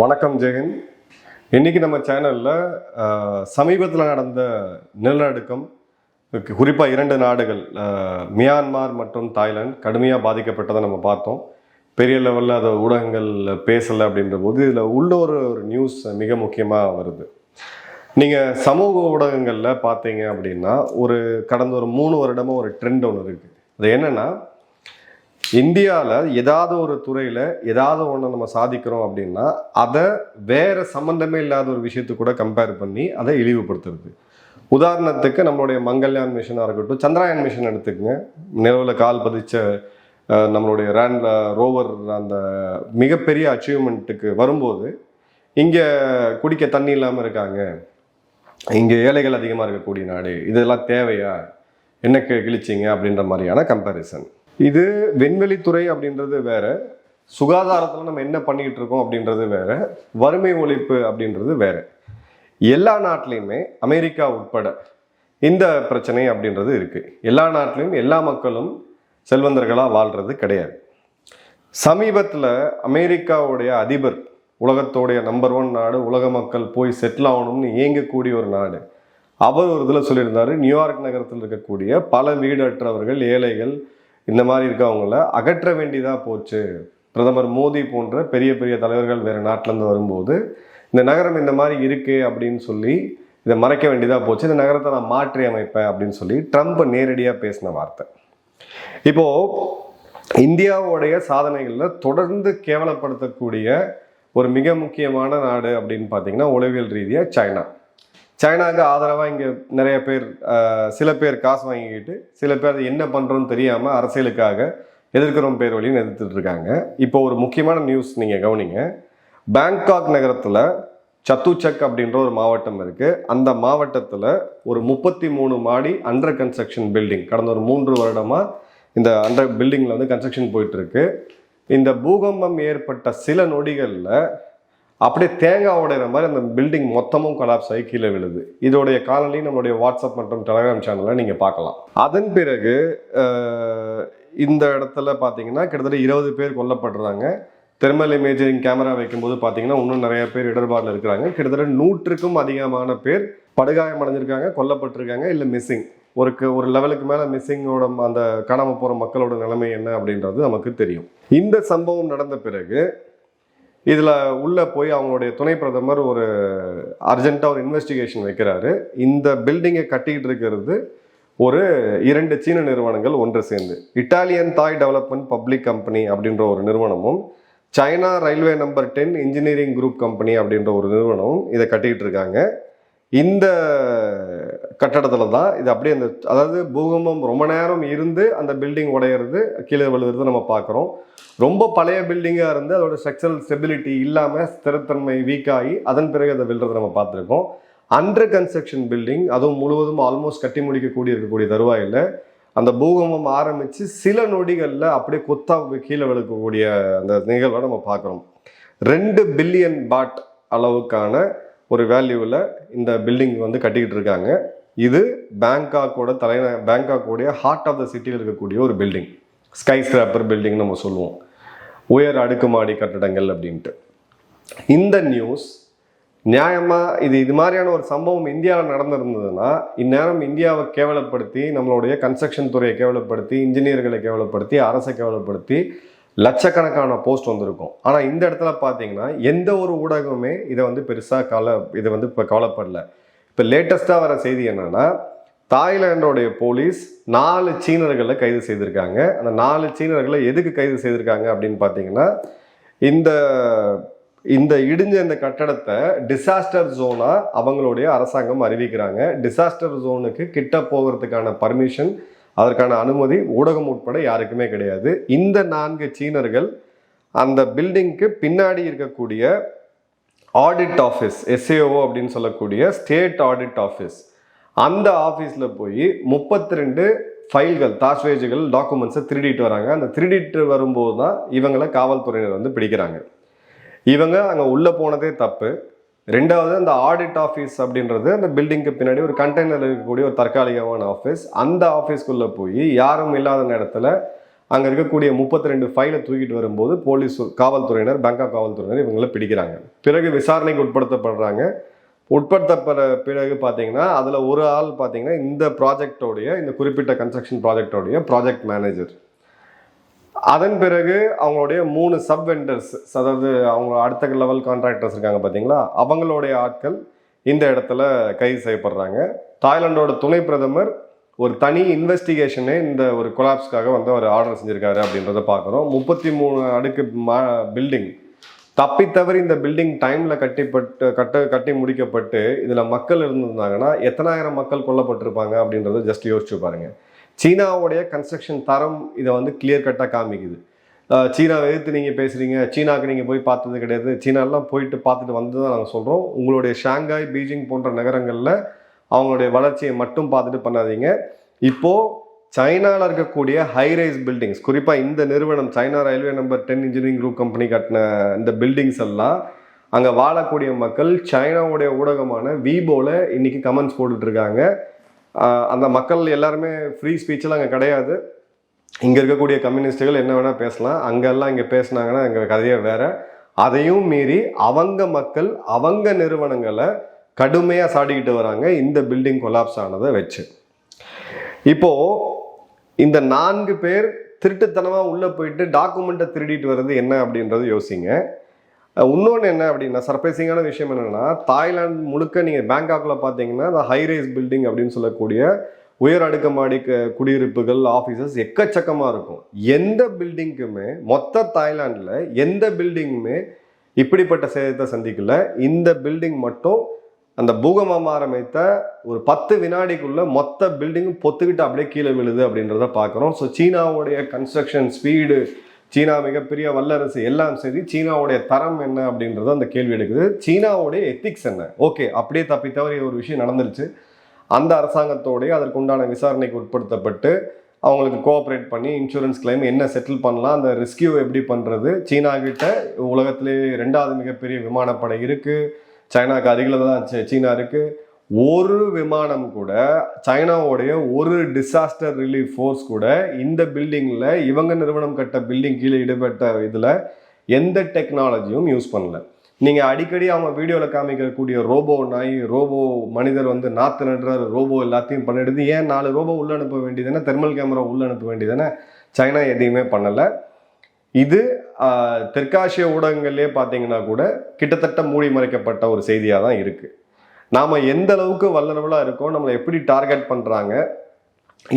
வணக்கம் ஜெகன். இன்னைக்கு நம்ம சேனலில் சமீபத்தில் நடந்த நிலநடுக்கம் குறிப்பாக இரண்டு நாடுகள் மியான்மார் மற்றும் தாய்லாந்து கடுமையாக பாதிக்கப்பட்டதை நம்ம பார்த்தோம். பெரிய லெவலில் அதை ஊடகங்கள் பேசலை அப்படின்ற போது இதில் உள்ள ஒரு ஒரு நியூஸ் மிக முக்கியமாக வருது. நீங்கள் சமூக ஊடகங்களில் பார்த்தீங்க அப்படின்னா ஒரு கடந்த ஒரு மூணு வருடமாக ஒரு ட்ரெண்ட் ஒன்று இருக்குது அது என்னென்னா இந்தியாவில் ஏதாவது ஒரு துறையில் ஏதாவது ஒன்று நம்ம சாதிக்கிறோம் அப்படின்னா அதை வேறு சம்மந்தமே இல்லாத ஒரு விஷயத்து கூட கம்பேர் பண்ணி அதை இழிவுபடுத்துறது. உதாரணத்துக்கு நம்மளுடைய மங்கள்யான் மிஷனாக இருக்கட்டும் சந்திராயன் மிஷன் எடுத்துக்கங்க. நிலவில் கால் பதிச்ச நம்மளுடைய ரேண்ட் ரோவர் அந்த மிகப்பெரிய அச்சீவ்மெண்ட்டுக்கு வரும்போது இங்கே குடிக்க தண்ணி இல்லாமல் இருக்காங்க. இங்கே ஏழைகள் அதிகமாக இருக்கக்கூடிய நாடு இதெல்லாம் தேவையா? என்ன கி- கிழிச்சிங்க அப்படின்ற மாதிரியான கம்பேரிசன் இது விண்வெளித்துறை அப்படின்றது வேற சுகாதாரத்தில் நம்ம என்ன பண்ணிக்கிட்டு இருக்கோம் அப்படின்றது வேற வறுமை ஒழிப்பு அப்படின்றது வேற. எல்லா நாட்டிலையுமே அமெரிக்கா உட்பட இந்த பிரச்சனை அப்படின்றது இருக்குது எல்லா நாட்டிலையும் எல்லா மக்களும் செல்வந்தர்களாக வாழ்கிறது கிடையாது. சமீபத்தில் அமெரிக்காவுடைய அதிபர் உலகத்தோடைய நம்பர் ஒன் நாடு உலக மக்கள் போய் செட்டில் ஆகணும்னு இயங்கக்கூடிய ஒரு நாடு. அவர் ஒரு இதில் சொல்லியிருந்தார் நியூயார்க் நகரத்தில் இருக்கக்கூடிய பல வீடற்றவர்கள் ஏழைகள் இந்த மாதிரி இருக்கவங்கள அகற்ற வேண்டியதாக போச்சு. பிரதமர் மோடி போன்ற பெரிய பெரிய தலைவர்கள் வேறு நாட்டிலேருந்து வரும்போது இந்த நகரம் இந்த மாதிரி இருக்குது அப்படின்னு சொல்லி இதை மறைக்க வேண்டியதாக போச்சு. இந்த நகரத்தை நான் மாற்றி அமைப்பேன் அப்படின்னு சொல்லி ட்ரம்ப் நேரடியாக பேசின வார்த்தை. இப்போது இந்தியாவுடைய சாதனைகளில் தொடர்ந்து கேவலப்படுத்தக்கூடிய ஒரு மிக முக்கியமான நாடு அப்படின்னு பார்த்தீங்கன்னா உளவியல் ரீதியாக சைனா. சைனாவுக்கு ஆதரவாக இங்கே நிறைய பேர் சில பேர் காசு வாங்கிக்கிட்டு சில பேர் என்ன பண்ணுறோன்னு தெரியாமல் அரசியலுக்காக எதிர்க்கிறோம் பேர் வழியும் எதிர்த்துட்டு இருக்காங்க. இப்போ ஒரு முக்கியமான நியூஸ் நீங்கள் கவனிங்க. பேங்காக் நகரத்தில் சத்துச்சக் அப்படின்ற ஒரு மாவட்டம் இருக்குது அந்த மாவட்டத்தில் ஒரு முப்பத்தி மூணு மாடி அண்டர் கன்ஸ்ட்ரக்ஷன் பில்டிங் கடந்த ஒரு மூன்று வருடமாக இந்த அண்டர் பில்டிங்கில் வந்து கன்ஸ்ட்ரக்ஷன் போயிட்டுருக்கு இந்த பூகம்பம் ஏற்பட்ட சில நொடிகளில் அப்படியே தேங்காய் உடையிற மாதிரி அந்த பில்டிங் மொத்தமும் கொலாப்ஸ் ஆகி கீழே விழுது. இதோடைய காணொலி நம்மளுடைய வாட்ஸ்அப் மற்றும் டெலகிராம் சேனலில் நீங்கள் பார்க்கலாம். அதன் பிறகு இந்த இடத்துல பார்த்தீங்கன்னா கிட்டத்தட்ட இருபது பேர் கொல்லப்படுறாங்க. தெர்மல் இமேஜிங் கேமரா வைக்கும்போது பார்த்தீங்கன்னா இன்னும் நிறைய பேர் இடர்பாடில் இருக்கிறாங்க. கிட்டத்தட்ட நூற்றுக்கும் அதிகமான பேர் படுகாயம் அடைஞ்சிருக்காங்க கொல்லப்பட்டிருக்காங்க இல்லை மிஸ்ஸிங் ஒரு ஒரு லெவலுக்கு மேலே மிஸ்ஸிங்கோட அந்த காணாமல் போகிற மக்களோட நிலைமை என்ன அப்படின்றது நமக்கு தெரியும். இந்த சம்பவம் நடந்த பிறகு இதில் உள்ளே போய் அவங்களுடைய துணை பிரதமர் ஒரு அர்ஜென்ட்டாக ஒரு இன்வெஸ்டிகேஷன் வைக்கிறாரு. இந்த பில்டிங்கை கட்டிக்கிட்டு இருக்கிறது ஒரு இரண்டு சீன நிறுவனங்கள் ஒன்று சேர்ந்து. இட்டாலியன் தாய் டெவலப்மெண்ட் பப்ளிக் கம்பெனி அப்படின்ற ஒரு நிறுவனமும் China railway number ten engineering group company அப்படின்ற ஒரு நிறுவனமும் இதை கட்டிக்கிட்டு இருக்காங்க. இந்த கட்டடத்தில் தான் இது அப்படியே அந்த அதாவது பூகம்பம் ரொம்ப நேரம் இருந்து அந்த பில்டிங் உடையிறது கீழே விழுகிறது நம்ம பார்க்குறோம். ரொம்ப பழைய பில்டிங்காக இருந்து அதோட ஸ்ட்ரக்சரல் ஸ்டெபிலிட்டி இல்லாமல் ஸ்திரத்தன்மை வீக் ஆகி அதன் பிறகு அதை விழுறதை நம்ம பார்த்துருக்கோம். அண்டர் கன்ஸ்ட்ரக்ஷன் பில்டிங் அதுவும் முழுவதும் ஆல்மோஸ்ட் கட்டி முடிக்கக்கூடிய இருக்கக்கூடிய தருவாயில் அந்த பூகம்பம் ஆரம்பித்து சில நொடிகளில் அப்படியே கொத்தா கீழே விழுக்கக்கூடிய அந்த நிகழ்வை நம்ம பார்க்குறோம். ரெண்டு பில்லியன் பாட் அளவுக்கான ஒரு வேல்யூவில் இந்த பில்டிங் வந்து கட்டிக்கிட்டு இருக்காங்க. இது பேங்காக்கோட தலைந பேங்காக்கோடைய ஹார்ட் ஆஃப் த சிட்டியில் இருக்கக்கூடிய ஒரு பில்டிங் ஸ்கை ஸ்கிராப்பர் பில்டிங் நம்ம சொல்லுவோம். உயர் அடுக்குமாடி கட்டடங்கள் அப்படின்ட்டு. இந்த நியூஸ் நியாயமாக இது இது மாதிரியான ஒரு சம்பவம் இந்தியாவில் நடந்திருந்ததுன்னா இந்நேரம் இந்தியாவை கேவலப்படுத்தி நம்மளுடைய கன்ஸ்ட்ரக்ஷன் துறையை கேவலப்படுத்தி இன்ஜினியர்களை கேவலப்படுத்தி அரசை கேவலப்படுத்தி லட்சக்கணக்கான போஸ்ட் வந்திருக்கும். ஆனால் இந்த இடத்துல பார்த்தீங்கன்னா எந்த ஒரு ஊடகமுமே இதை வந்து பெருசாக கவலை இதை வந்து இப்போ கவலைப்படல. இப்போ லேட்டஸ்ட்டாக வர செய்தி என்னன்னா தாய்லாண்டோடைய போலீஸ் நாலு சீனர்களை கைது செய்திருக்காங்க. அந்த நாலு சீனர்களை எதுக்கு கைது செய்திருக்காங்க அப்படின்னு பார்த்தீங்கன்னா இந்த இந்த இடிஞ்ச இந்த கட்டடத்தை டிசாஸ்டர் ஜோனாக அவங்களுடைய அரசாங்கம் அறிவிக்கிறாங்க. டிசாஸ்டர் ஜோனுக்கு கிட்ட போகிறதுக்கான பர்மிஷன் அதற்கான அனுமதி ஊடகம் உட்பட யாருக்குமே கிடையாது. இந்த நான்கு சீனர்கள் அந்த பில்டிங்க்கு பின்னாடி இருக்கக்கூடிய ஆடிட் ஆஃபீஸ் எஸ்ஏஓ அப்படின்னு சொல்லக்கூடிய ஸ்டேட் ஆடிட் ஆஃபீஸ் அந்த ஆஃபீஸில் போய் முப்பத்தி ரெண்டு ஃபைல்கள் தாஸ்வேஜுகள் டாக்குமெண்ட்ஸை திருடிட்டு வராங்க. அந்த திருடிட்டு வரும்போது தான் இவங்களை காவல்துறையினர் வந்து பிடிக்கிறாங்க. இவங்க அங்கே உள்ளே போனதே தப்பு. ரெண்டாவது அந்த ஆடிட் ஆஃபீஸ் அப்படின்றது அந்த பில்டிங்க்கு பின்னாடி ஒரு கண்டெய்னர் இருக்கக்கூடிய ஒரு தற்காலிகமான ஆஃபீஸ் அந்த ஆஃபீஸ்க்குள்ளே போய் யாரும் இல்லாத நேரத்தில் அங்கே இருக்கக்கூடிய முப்பத்தி ரெண்டு ஃபைலை தூக்கிட்டு வரும்போது போலீஸ் காவல்துறையினர் பேங்காக் காவல்துறையினர் இவங்களை பிடிக்கிறாங்க. பிறகு விசாரணைக்கு உட்படுத்தப்படுறாங்க. உட்படுத்தப்படுற பிறகு பார்த்தீங்கன்னா அதில் ஒரு ஆள் பார்த்தீங்கன்னா இந்த ப்ராஜெக்டோடைய இந்த குறிப்பிட்ட கன்ஸ்ட்ரக்ஷன் ப்ராஜெக்டோடைய ப்ராஜெக்ட் மேனேஜர் அதன் பிறகு அவங்களுடைய மூணு சப் வெண்டர்ஸ் அதாவது அவங்க அடுத்த லெவல் கான்ட்ராக்டர்ஸ் இருக்காங்க பார்த்தீங்களா அவங்களுடைய ஆட்கள் இந்த இடத்துல கைது செய்யப்படுறாங்க. தாய்லாந்தோட துணை பிரதமர் ஒரு தனி இன்வெஸ்டிகேஷனே இந்த ஒரு கொலாப்ஸ்க்காக வந்து அவர் ஆர்டர் செஞ்சுருக்காரு அப்படின்றத பார்க்குறோம். முப்பத்தி மூணு அடுக்கு மா பில்டிங் தப்பி தவறி இந்த பில்டிங் டைமில் கட்டிப்பட்டு கட்ட கட்டி முடிக்கப்பட்டு இதில் மக்கள் இருந்திருந்தாங்கன்னா எத்தனாயிரம் மக்கள் கொல்லப்பட்டிருப்பாங்க அப்படின்றத ஜஸ்ட் யோசிச்சு பாருங்கள் சீனாவுடைய கன்ஸ்ட்ரக்ஷன் தரம் இதை வந்து கிளியர் கட்டாக காமிக்குது. சீனாவை எதிர்த்து நீங்கள் பேசுகிறீங்க சீனாவுக்கு நீங்கள் போய் பார்த்தது கிடையாது. சீனாலாம் போயிட்டு பார்த்துட்டு வந்து தான் நாங்கள் சொல்கிறோம் உங்களுடைய ஷாங்காய் பீஜிங் போன்ற நகரங்களில் அவங்களுடைய வளர்ச்சியை மட்டும் பார்த்துட்டு பண்ணாதீங்க. இப்போது சைனாவில் இருக்கக்கூடிய ஹைரைஸ் பில்டிங்ஸ் குறிப்பாக இந்த நிறுவனம் China railway number ten engineering group company கட்டின இந்த பில்டிங்ஸ் எல்லாம் அங்கே வாழக்கூடிய மக்கள் சைனாவுடைய ஊடகமான வீபோவில் இன்றைக்கி கமெண்ட்ஸ் போட்டுட்ருக்காங்க. அந்த மக்கள் எல்லாருமே ஃப்ரீ ஸ்பீச்செல்லாம் அங்கே கிடையாது. இங்கே இருக்கக்கூடிய கம்யூனிஸ்ட்டுகள் என்ன வேணால் பேசலாம். அங்கெல்லாம் இங்கே பேசினாங்கன்னா எங்கள் கதையே வேறு. அதையும் மீறி அவங்க மக்கள் அவங்க நிறுவனங்களை கடுமையாக சாடிக்கிட்டு வராங்க. இந்த பில்டிங் கொலாப்ஸ் ஆனதை வச்சு. இப்போ இந்த நான்கு பேர் திருட்டுத்தனமாக உள்ளே போயிட்டு டாக்குமெண்ட்டை திருடிட்டு வர்றது என்ன அப்படின்றது யோசிங்க. இன்னொன்று என்ன அப்படின்னா சர்ப்ரைசிங்கான விஷயம் என்னென்னா தாய்லாந்து முழுக்க நீங்கள் பேங்காக்கில் பார்த்தீங்கன்னா இந்த ஹைரைஸ் பில்டிங் அப்படின்னு சொல்லக்கூடிய உயர் அடுக்குமாடி க- குடியிருப்புகள் ஆஃபீஸஸ் எக்கச்சக்கமாக இருக்கும். எந்த பில்டிங்க்குமே மொத்த தாய்லாண்டில் எந்த பில்டிங்குமே இப்படிப்பட்ட சேதத்தை சந்திக்கல. இந்த பில்டிங் மட்டும் அந்த பூகம்பம் ஆரம்பித்த ஒரு பத்து வினாடிக்குள்ள மொத்த பில்டிங்கும் பொத்துக்கிட்டு அப்படியே கீழே விழுது அப்படின்றத பார்க்குறோம். ஸோ சீனாவுடைய கன்ஸ்ட்ரக்ஷன் ஸ்பீடு சீனா மிகப்பெரிய வல்லரசு எல்லாம் சரி சீனாவுடைய தரம் என்ன அப்படின்றத அந்த கேள்வி எடுக்குது. சீனாவுடைய எத்திக்ஸ் என்ன? ஓகே அப்படியே தப்பி தவறி ஒரு விஷயம் நடந்துருச்சு. அந்த அரசாங்கத்தோடைய அதற்குண்டான விசாரணைக்கு உட்படுத்தப்பட்டு அவங்களுக்கு கோஆப்ரேட் பண்ணி இன்சூரன்ஸ் கிளைம் என்ன செட்டில் பண்ணலாம் அந்த ரெஸ்கியூ எப்படி பண்ணுறது சீனா கிட்ட உலகத்திலேயே ரெண்டாவது மிகப்பெரிய விமானப்படை இருக்குது சைனாக்கு அருகில் தான் சீனா இருக்குது ஒரு விமானம் கூட சைனாவுடைய ஒரு டிசாஸ்டர் ரிலீஃப் ஃபோர்ஸ் கூட இந்த பில்டிங்கில் இவங்க நிறுவனம் கட்ட பில்டிங் கீழே ஈடுபட்ட இதில் எந்த டெக்னாலஜியும் யூஸ் பண்ணல. நீங்கள் அடிக்கடி அவங்க வீடியோவில் காமிக்கக்கூடிய ரோபோ நாய் ரோபோ மனிதர் வந்து நாற்று நடுறாரு ரோபோ எல்லாத்தையும் பண்ணிடுது. ஏன் நாலு ரோபோ உள்ள அனுப்ப வேண்டியதுன்னா தெர்மல் கேமரா உள்ள அனுப்ப வேண்டியதுன்னா சைனா எதையுமே பண்ணலை. இது தெற்காசிய ஊடகங்கள்லேயே பார்த்தீங்கன்னா கூட கிட்டத்தட்ட மூடி மறைக்கப்பட்ட ஒரு செய்தியாக தான் இருக்குது நாம் எந்த அளவுக்கு வல்லரவலாக இருக்கோம் நம்மளை எப்படி டார்கெட் பண்ணுறாங்க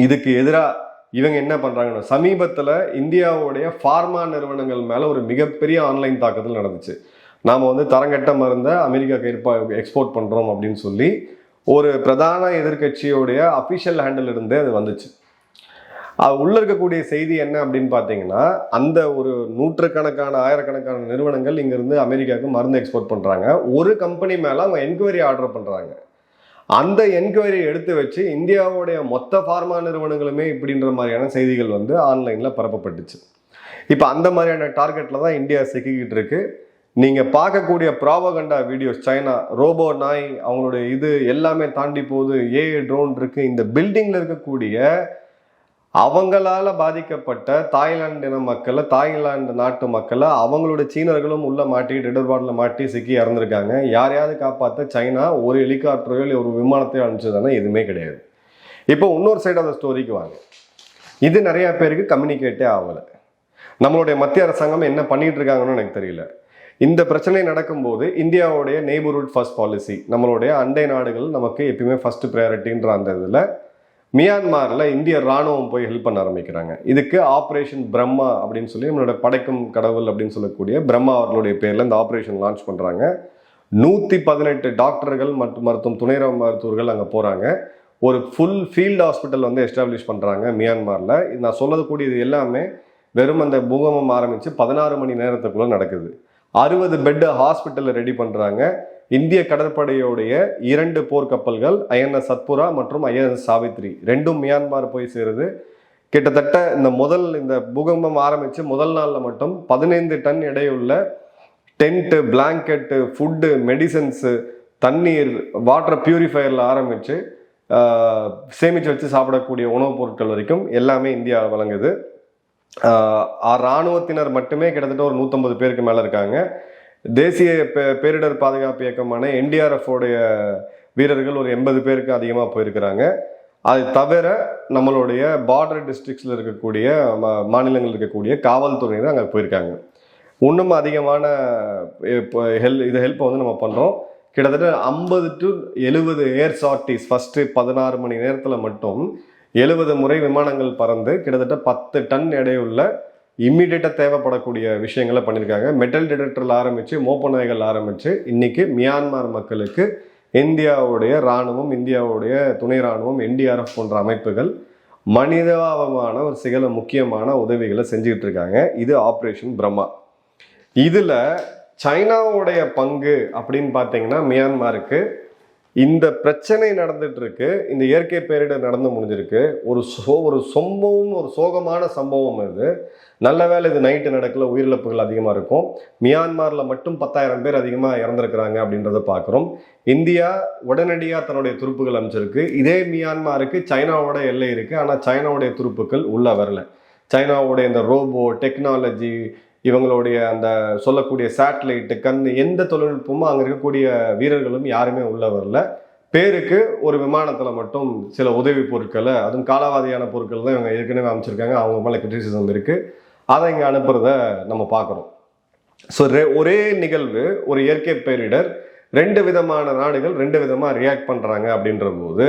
இதுக்கு எதிராக இவங்க என்ன பண்ணுறாங்கன்னா சமீபத்தில் இந்தியாவுடைய ஃபார்மா நிறுவனங்கள் மேலே ஒரு மிகப்பெரிய ஆன்லைன் தாக்குதல் நடந்துச்சு. நாம் வந்து தரங்கட்ட மருந்தை அமெரிக்காவுக்கு ஏற்பா எக்ஸ்போர்ட் பண்ணுறோம் அப்படின்னு சொல்லி ஒரு பிரதான எதிர்க்கட்சியோடைய அஃபிஷியல் ஹேண்டில் இருந்தே அது வந்துச்சு. உள்ள இருக்கக்கூடிய செய்தி என்ன அப்படின்னு பார்த்தீங்கன்னா அந்த ஒரு நூற்றுக்கணக்கான ஆயிரக்கணக்கான நிறுவனங்கள் இங்கேருந்து அமெரிக்காவுக்கு மருந்து எக்ஸ்போர்ட் பண்ணுறாங்க ஒரு கம்பெனி மேலே அவங்க என்கொயரி ஆர்டர் பண்ணுறாங்க அந்த என்கொயரி எடுத்து வச்சு இந்தியாவுடைய மொத்த ஃபார்மா நிறுவனங்களுமே இப்படின்ற மாதிரியான செய்திகள் வந்து ஆன்லைனில் பரப்பப்பட்டுச்சு. இப்போ அந்த மாதிரியான டார்கெட்டில் தான் இந்தியா சிக்கிக்கிட்டு இருக்கு. நீங்கள் பார்க்கக்கூடிய ப்ராபகண்டா வீடியோஸ் சைனா ரோபோ நாய் அவங்களுடைய இது எல்லாமே தாண்டி போகுது. ஏ ட்ரோன் இருக்குது இந்த பில்டிங்கில் இருக்கக்கூடிய அவங்களால பாதிக்கப்பட்ட தாய்லாந்து இன மக்களை தாய்லாந்து நாட்டு மக்களை அவங்களோட சீனர்களும் உள்ள மாட்டி இடர்பாடில் மாட்டி சிக்கி இறந்துருக்காங்க. யாரையாவது காப்பாற்ற சைனா ஒரு ஹெலிகாப்டரோ இல்லை ஒரு விமானத்தையோ அனுப்பிச்சதுன்னா எதுவுமே கிடையாது. இப்போ இன்னொரு சைடு அந்த ஸ்டோரிக்கு வாங்க. இது நிறைய பேருக்கு கம்யூனிகேட்டே ஆகலை. நம்மளுடைய மத்திய அரசாங்கம் என்ன பண்ணிட்டு இருக்காங்கன்னு எனக்கு தெரியல. இந்த பிரச்சனை நடக்கும்போது இந்தியாவுடைய நெய்பர்ஹுட் ஃபர்ஸ்ட் பாலிசி நம்மளுடைய அண்டை நாடுகள் நமக்கு எப்பயுமே ஃபர்ஸ்ட் ப்ரையாரிட்டின்ற அந்த இதில் மியான்மாரில் இந்திய ராணுவம் போய் ஹெல்ப் பண்ண ஆரம்பிக்கிறாங்க. இதுக்கு ஆப்ரேஷன் பிரம்மா அப்படின்னு சொல்லி நம்மளோட படைக்கும் கடவுள் அப்படின்னு சொல்லக்கூடிய பிரம்மா அவர்களுடைய பேரில் இந்த ஆப்ரேஷன் லான்ச் பண்ணுறாங்க நூற்றி பதினெட்டு டாக்டர்கள் மற்றும் மருத்துவம் துணை மருத்துவர்கள் அங்கே போகிறாங்க ஒரு ஃபுல் ஃபீல்டு ஹாஸ்பிட்டல் வந்து எஸ்டாப்ளிஷ் பண்ணுறாங்க மியான்மாரில். நான் சொல்லக்கூடியது எல்லாமே வெறும் அந்த பூகம்பம் ஆரம்பித்து பதினாறு மணி நேரத்துக்குள்ளே நடக்குது. அறுபது பெட் ஹாஸ்பிட்டலில் ரெடி பண்ணுறாங்க இந்திய கடற்படையோடைய இரண்டு போர்க்கப்பல்கள் ஐஎன்எஸ் சத்புரா மற்றும் ஐஎன்எஸ் சாவித்ரி. ரெண்டும் மியான்மார் போய் சேருது. கிட்டத்தட்ட இந்த முதல் இந்த பூகம்பம் ஆரம்பித்து முதல் நாளில் மட்டும் பதினைந்து டன் எடையுள்ள டென்ட்டு பிளாங்கெட்டு ஃபுட்டு மெடிசன்ஸு தண்ணீர் வாட்டர் பியூரிஃபையரில் ஆரம்பித்து சேமித்து வச்சு சாப்பிடக்கூடிய உணவுப் பொருட்கள் வரைக்கும் எல்லாமே இந்தியா வழங்குது. இராணுவத்தினர் மட்டுமே கிட்டத்தட்ட ஒரு நூற்றம்பது பேருக்கு மேலே இருக்காங்க. தேசிய பே- பேரிடர் பாதுகாப்பு இயக்கமான NDRF வீரர்கள் ஒரு எண்பது பேருக்கு அதிகமாக போயிருக்கிறாங்க. அது தவிர நம்மளுடைய பார்டர் டிஸ்ட்ரிக்ஸில் இருக்கக்கூடிய மா- இருக்கக்கூடிய காவல்துறையினர் அங்கே போயிருக்காங்க. இன்னும் அதிகமான ஹெல் இது ஹெல்ப்பை வந்து நம்ம பண்ணுறோம் கிட்டத்தட்ட ஐம்பது டு எழுபது ஏர் சார்ட்டிஸ் ஃபஸ்ட்டு பதினாறு மணி நேரத்தில் மட்டும் எழுபது முறை விமானங்கள் பறந்து கிட்டத்தட்ட பத்து டன் எடையுள்ள இம்மிடியட்டாக தேவைப்படக்கூடிய விஷயங்களை பண்ணியிருக்காங்க மெட்டல் டிடெக்டரில் ஆரம்பித்து மோப்ப ஆரம்பித்து இன்னைக்கு மியான்மர் மக்களுக்கு இந்தியாவுடைய இராணுவம் இந்தியாவுடைய துணை இராணுவம் என்டிஆர்எஃப் போன்ற அமைப்புகள் மனிதாபமான ஒரு சில முக்கியமான உதவிகளை செஞ்சுக்கிட்டு இருக்காங்க. இது ஆப்ரேஷன் பிரம்மா இதில் சைனாவுடைய பங்கு அப்படின்னு பார்த்தீங்கன்னா மியான்மாருக்கு இந்த பிரச்சனை நடந்துட்டு இருக்கு இந்த இயற்கை பேரிடர் நடந்து முடிஞ்சிருக்கு. ஒரு சோ ஒரு சொம்பவும் ஒரு சோகமான சம்பவம் இது நல்ல வேளை இது நைட்டு நடக்கல உயிரிழப்புகள் அதிகமாக இருக்கும். மியான்மாரில் மட்டும் பத்தாயிரம் பேர் அதிகமாக இறந்துருக்கிறாங்க அப்படின்றத பார்க்குறோம் இந்தியா உடனடியாக தன்னுடைய துருப்புகள் அமைச்சிருக்கு இதே மியான்மாருக்கு சைனாவோட எல்லை இருக்குது ஆனால் சைனாவுடைய துருப்புக்கள் உள்ளே வரல. சைனாவுடைய இந்த ரோபோ டெக்னாலஜி இவங்களுடைய அந்த சொல்லக்கூடிய சேட்டலைட்டு கண் எந்த தொழில்நுட்பமும் அங்கே இருக்கக்கூடிய வீரர்களும் யாருமே உள்ள வரல. பேருக்கு ஒரு விமானத்தில் மட்டும் சில உதவி பொருட்களை அதுவும் காலாவதியான பொருட்கள் தான் இவங்க ஏற்கனவே அமைச்சிருக்காங்க. அவங்க மேலே கிரிட்டிசிசம் இருக்குது அதை இங்கே அனுப்புகிறத நம்ம பார்க்குறோம். ஸோ ஒரே நிகழ்வு ஒரு இயற்கை பேரிடர் ரெண்டு விதமான நாடுகள் ரெண்டு விதமாக ரியாக்ட் பண்ணுறாங்க அப்படின்ற போது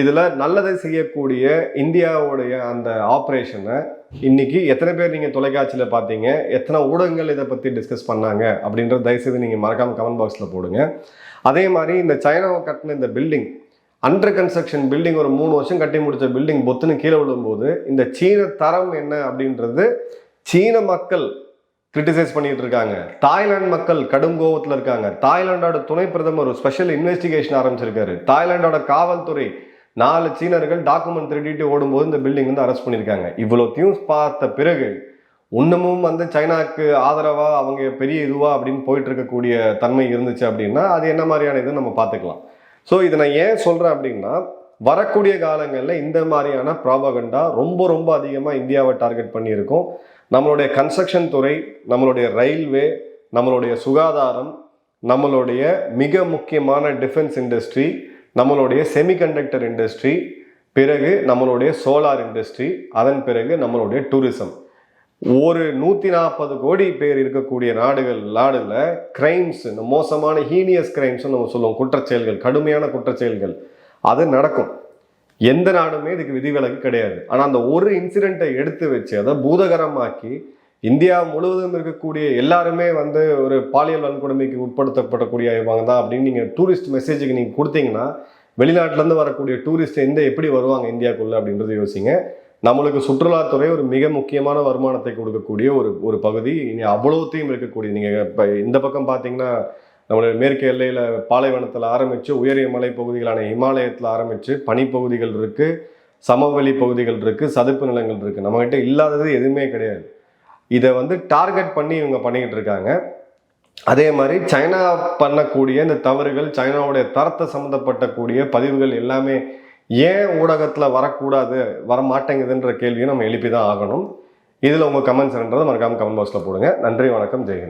இதில் நல்லதை செய்யக்கூடிய இந்தியாவுடைய அந்த ஆப்ரேஷனை இன்னைக்கு எத்தனை பேர் நீங்கள் தொலைக்காட்சியில் பார்த்தீங்க? எத்தனை ஊடகங்கள் இதை பற்றி டிஸ்கஸ் பண்ணாங்க? அப்படின்றத தயவுசெய்து நீங்கள் மறக்காமல் கமெண்ட் பாக்ஸில் போடுங்க. அதே மாதிரி இந்த சைனாவை கட்டின இந்த பில்டிங் அண்டர் கன்ஸ்ட்ரக்ஷன் பில்டிங் ஒரு மூணு வருஷம் கட்டி முடித்த பில்டிங் பொத்துன்னு கீழே விழும்போது இந்த சீன தரம் என்ன அப்படின்றது சீன மக்கள் கிரிட்டிசைஸ் பண்ணிட்டு இருக்காங்க. தாய்லாந்து மக்கள் கடும் கோவத்தில் இருக்காங்க. தாய்லாண்டோட துணை பிரதமர் ஒரு ஸ்பெஷல் இன்வெஸ்டிகேஷன் ஆரம்பிச்சிருக்காரு. தாய்லாந்தோட காவல்துறை நாலு சீனர்கள் டாக்குமெண்ட் திருடிட்டு ஓடும்போது இந்த பில்டிங் வந்து அரெஸ்ட் பண்ணியிருக்காங்க. இவ்வளோத்தையும் பார்த்த பிறகு இன்னமும் வந்து சைனாக்கு ஆதரவாக அவங்க பெரிய இதுவாக அப்படின்னு போயிட்டு இருக்கக்கூடிய தன்மை இருந்துச்சு அப்படின்னா அது என்ன மாதிரியான இது நம்ம பார்த்துக்கலாம். ஸோ இதை நான் ஏன் சொல்கிறேன் அப்படின்னா வரக்கூடிய காலங்களில் இந்த மாதிரியான ப்ராபகண்டா ரொம்ப ரொம்ப அதிகமாக இந்தியாவை டார்கெட் பண்ணியிருக்கோம். நம்மளுடைய கன்ஸ்ட்ரக்ஷன் துறை நம்மளுடைய ரயில்வே நம்மளுடைய சுகாதாரம் நம்மளுடைய மிக முக்கியமான டிஃபென்ஸ் இண்டஸ்ட்ரி நம்மளுடைய செமிகண்டக்டர் இண்டஸ்ட்ரி பிறகு நம்மளுடைய சோலார் இண்டஸ்ட்ரி அதன் பிறகு நம்மளுடைய டூரிசம் ஒரு நூற்றி நாற்பது கோடி பேர் இருக்கக்கூடிய நாடுகள் நாடுல கிரைம்ஸ் இந்த மோசமான ஹீனியஸ் கிரைம்ஸ் நம்ம சொல்லுவோம். குற்றச்செயல்கள் கடுமையான குற்றச்செயல்கள். அது நடக்கும். எந்த நாடுமே இதுக்கு விதிவிலக்கு கிடையாது. ஆனால் அந்த ஒரு இன்சிடெண்ட்டை எடுத்து வச்சு அதை பூதகரமாக்கி இந்தியா முழுவதும் இருக்கக்கூடிய எல்லாருமே வந்து ஒரு பாலியல் வன்கொடுமைக்கு உட்படுத்தப்படக்கூடிய இவங்க தான் அப்படின்னு நீங்கள் டூரிஸ்ட் மெசேஜுக்கு நீங்கள் கொடுத்தீங்கன்னா வெளிநாட்டிலேருந்து வரக்கூடிய டூரிஸ்ட் எந்த எப்படி வருவாங்க இந்தியாக்குள்ளே அப்படின்றத யோசிங்க. நம்மளுக்கு சுற்றுலாத்துறை ஒரு மிக முக்கியமான வருமானத்தை கொடுக்கக்கூடிய ஒரு ஒரு பகுதி. இனி அவ்வளோத்தையும் இருக்கக்கூடிய நீங்கள் இப்போ இந்த பக்கம் பார்த்தீங்கன்னா நம்மளுடைய மேற்கு எல்லையில் பாலைவனத்தில் ஆரம்பித்து உயரிய மலை பகுதிகளான இமாலயத்தில் ஆரம்பித்து பனிப்பகுதிகள் இருக்குது சமவெளி பகுதிகள் இருக்குது சதுப்பு நிலங்கள் இருக்குது நம்மகிட்ட இல்லாதது எதுவுமே கிடையாது. இதை வந்து டார்கெட் பண்ணி இவங்க பண்ணிக்கிட்டு இருக்காங்க. அதே மாதிரி சைனா பண்ணக்கூடிய இந்த தவறுகள் சைனாவுடைய தரத்தை சம்மந்தப்பட்டக்கூடிய பதிவுகள் எல்லாமே ஏன் ஊடகத்தில் வரக்கூடாது வர மாட்டேங்குதுன்ற கேள்வியும் நம்ம எழுப்பி தான் ஆகணும். இதில் உங்கள் கமெண்ட்ஸ்ன்றதை மறக்காமல் கமெண்ட் பாக்ஸில் போடுங்க. நன்றி வணக்கம் ஜெயஹிந்த்.